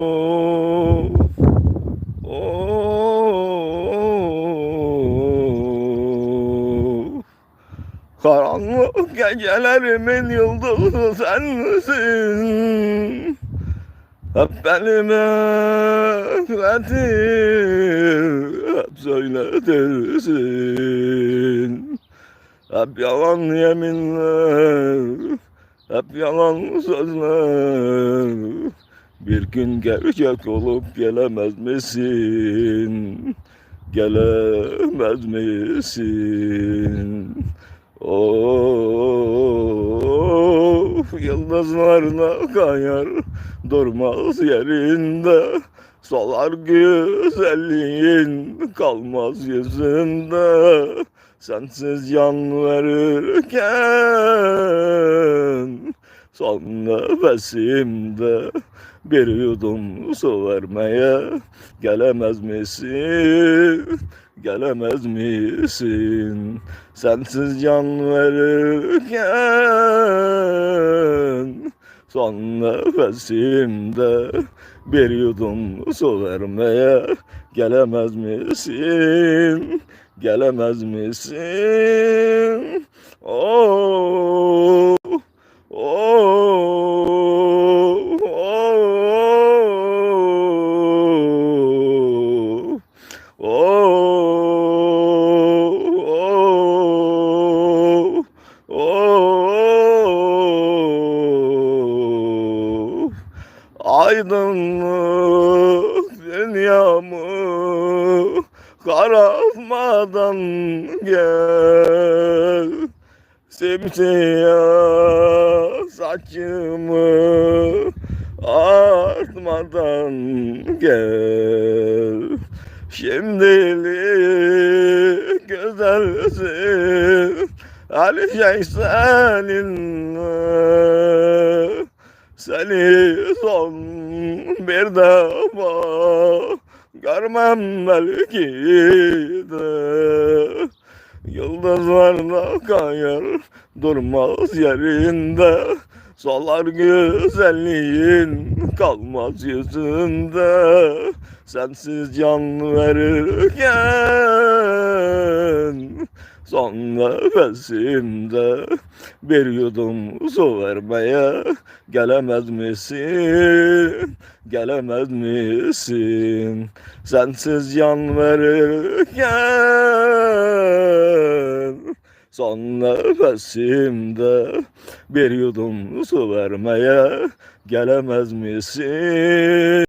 Of, of. Karanlık gecelerimin yıldızı sensin Hep benime bekletir Hep söyletirsin. Hep yalan yeminler Hep yalan sözler Bir gün gerçek olup gelemez misin? Gelemez misin? Of yıldızlarına kayar durmaz yerinde Solar güzelliğin kalmaz yüzünde Sensiz can verirken Son nefesimde bir yudum su vermeye gelemez misin? Gelemez misin? Sensiz can verirken son nefesimde bir yudum su vermeye gelemez misin? Gelemez misin? Oh, Aydınlık dünyamı karartmadan gel. Simsiyah saçımı artmadan gel. Şimdilik güzelsin. Ali şey seninle Seni son bir defa görmem belki de. Yıldızlarla kayar durmaz yerinde. Solar güzelliğin kalmaz yüzünde. Sensiz can verirken Son nefesimde bir yudum su vermeye gelemez misin? Gelemez misin? Sensiz can verirken Son nefesimde bir yudum su vermeye gelemez misin?